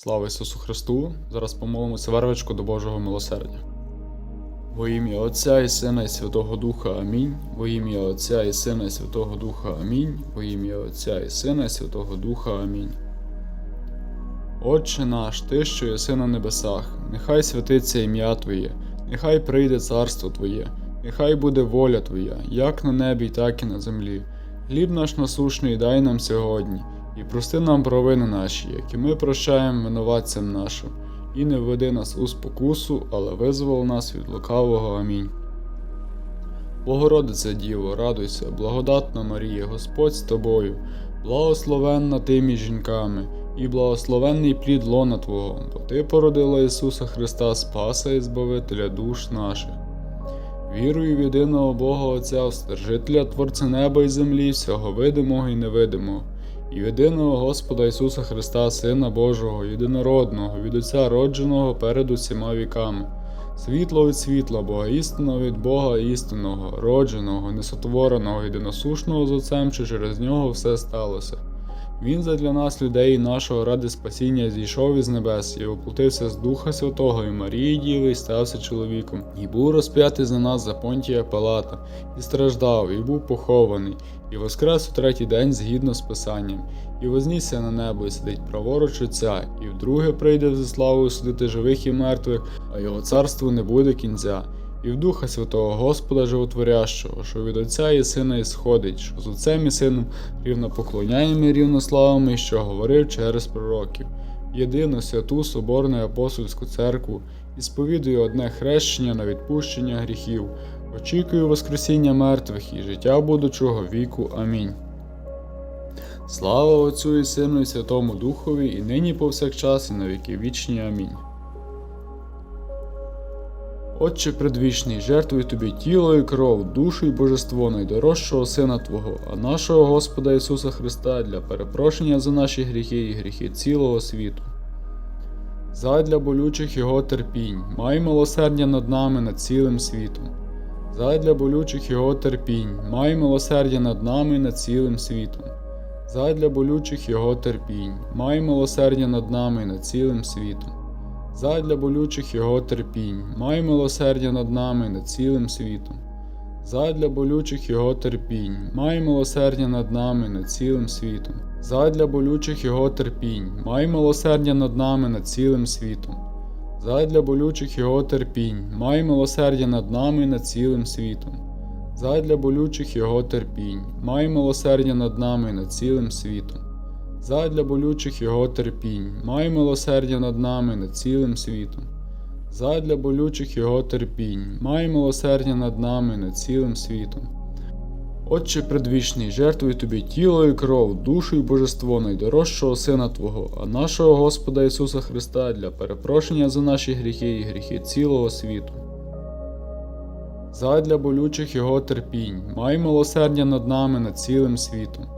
Слава Ісусу Христу! Зараз помолимося вервичку до Божого милосердя. Во ім'я Отця і Сина і Святого Духа Амінь. Во ім'я Отця і Сина і Святого Духа Амінь. Во ім'я Отця і Сина і Святого Духа Амінь. Отче наш, Ти, що єси на небесах, нехай святиться ім'я Твоє, нехай прийде царство Твоє, нехай буде воля Твоя, як на небі, так і на землі. Хліб наш насушний дай нам сьогодні, і прости нам провини наші, які ми прощаємо винуватцям нашим, і не введи нас у спокусу, але визвол нас від лукавого. Амінь. Богородице Діво, радуйся, благодатна Марія, Господь з тобою, благословенна ти між жінками, і благословенний плід лона Твого, бо Ти породила Ісуса Христа, Спаса і Збавителя душ наших. Вірую в єдиного Бога Отця, Встержителя Творця неба і землі, всього видимого і невидимого, єдиного Господа Ісуса Христа, Сина Божого, єдинородного, від Отця родженого перед усіма віками, світло від світла, Бога істина від Бога істинного, родженого, несотвореного, єдиносушного з Отцем, що через нього все сталося. Він задля нас, людей нашого ради спасіння, зійшов із небес і оплотився з Духа Святого і Марії Діви, і стався чоловіком, і був розп'ятий за нас за понтія Палата, і страждав, і був похований, і воскрес у третій день згідно з Писанням, і вознісся на небо, і сидить праворуч Отця, і вдруге прийде за славою судити живих і мертвих, а його царству не буде кінця і в Духа Святого Господа Животворящого, що від Отця і Сина ісходить, що з Отцем і Сином рівно поклоняємо і рівно славами, що говорив через пророків, єдину святу Соборну апостольську церкву, і сповідую одне хрещення на відпущення гріхів, очікую Воскресіння мертвих і життя будучого віку. Амінь. Слава Отцю і Сину і Святому Духові, і нині повсякчас, і на віки вічні. Амінь. Отче предвічний, жертвую тобі тіло і кров, душу і божество найдорожчого Сина Твого, а нашого Господа Ісуса Христа для перепрошення за наші гріхи і гріхи цілого світу. Задля болючих Його терпінь, май милосердя над нами над цілим світом. Задля болючих Його терпінь, май милосердя над нами над цілим світом. Задля болючих Його терпінь, май милосердя над нами над цілим світом задля болючих Його терпінь, май милосердя над нами над цілим світом. Задля болючих Його терпінь, май милосердя над нами над цілим світом. Задля болючих Його терпінь, май милосердя над нами над цілим світом. Задля болючих Його терпінь, май милосердя над нами над цілим світом. Задля болючих Його терпінь, май милосердя над нами над цілим світом задля болючих Його терпінь, май милосердя над нами над цілим світом. Задля болючих Його терпінь, май милосердя над нами над цілим світом. Отче предвічний, жертвую тобі тіло і кров, душу і божество найдорожчого Сина Твого, а нашого Господа Ісуса Христа для перепрошення за наші гріхи і гріхи цілого світу. Задля болючих Його терпінь, май милосердя над нами над цілим світом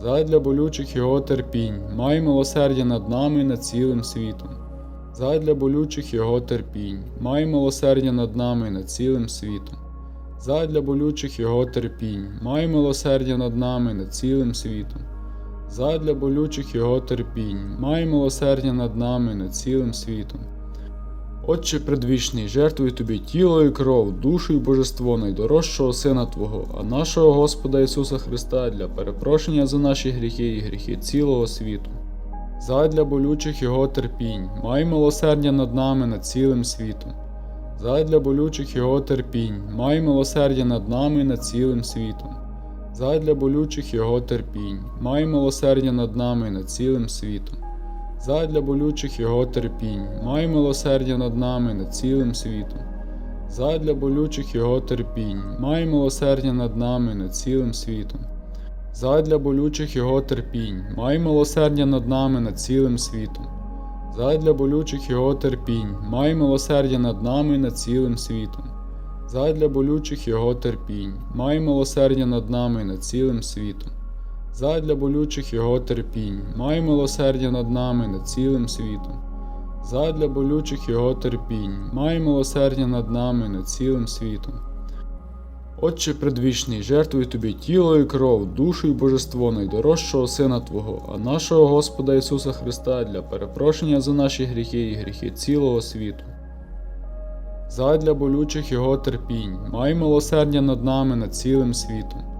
задля болючих Його терпінь, май милосердя над нами над цілим світом. Задля болючих Його терпінь, май милосердя над нами над цілим світом. Задля болючих Його терпінь, май милосердя над нами над цілим світом. Задля болючих Його терпінь, май милосердя над нами над цілим світом. Отче предвічний, жертвую тобі тіло і кров, душу і божество найдорожчого Сина Твого, а нашого Господа Ісуса Христа для перепрошення за наші гріхи і гріхи цілого світу. Задля болючих Його терпінь, май милосердя над нами над цілим світом. Задля болючих Його терпінь, май милосердя над нами над цілим світом. Задля болючих Його терпінь, май милосердя над нами над цілим світом задля болючих Його терпінь, май милосердя над нами над цілим світом. Задля болючих Його терпінь, май милосердя над нами над цілим світом. Задля болючих Його терпінь, май милосердя над нами над цілим світом. задля болючих його терпінь, май милосердя над нами над цілим світом. Задля болючих його терпінь, май милосердя над нами над цілим світом. Задля болючих його терпінь, май милосердя над нами над цілим світом. Задля болючих його терпінь, май милосердя над нами над цілим світом. Отче предвічний, жертвую тобі тіло і кров, душу і божество найдорожчого Сина Твого, а нашого Господа Ісуса Христа для перепрошення за наші гріхи і гріхи цілого світу. Задля болючих Його терпінь, май милосердя над нами над цілим світом.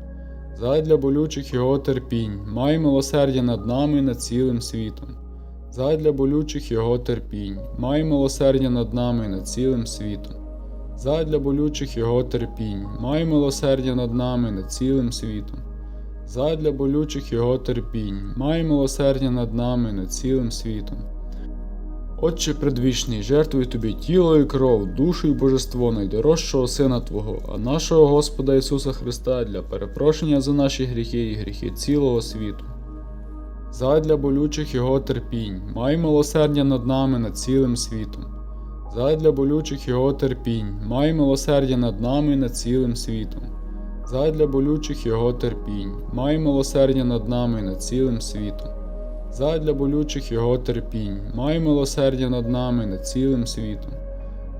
Задля болючих Його терпінь, май милосердя над нами над цілим світом. Задля болючих Його терпінь, май милосердя над нами над цілим світом. Задля болючих Його терпінь, май милосердя над нами над цілим світом. Задля болючих Його терпінь, май милосердя над нами над цілим світом. Отче предвічний, жертвую тобі тіло і кров, душу і божество найдорожчого Сина Твого, а нашого Господа Ісуса Христа для перепрошення за наші гріхи і гріхи цілого світу. Задля болючих Його терпінь, май милосердя над нами над цілим світом. Задля болючих Його терпінь, май милосердя над нами над цілим світом. Задля болючих Його терпінь, май милосердя над нами над цілим світом. Задля болючих Його терпінь, май милосердя над нами над цілим світом.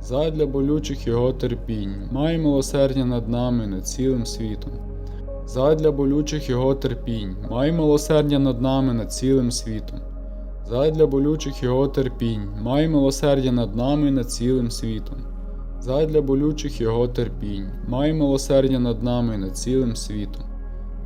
Задля болючих Його терпінь, май милосердя над нами над цілим світом. Задля болючих Його терпінь, май милосердя над нами над цілим світом. Задля болючих Його терпінь, май милосердя над нами над цілим світом. Задля болючих Його терпінь, май милосердя над нами над цілим світом.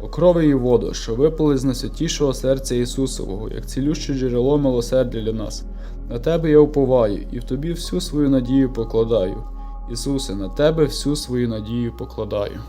О крови і воду, що випали з найсвятішого серця Ісусового, як цілюще джерело милосердя для нас. На Тебе я уповаю, і в Тобі всю свою надію покладаю. Ісусе, на Тебе всю свою надію покладаю.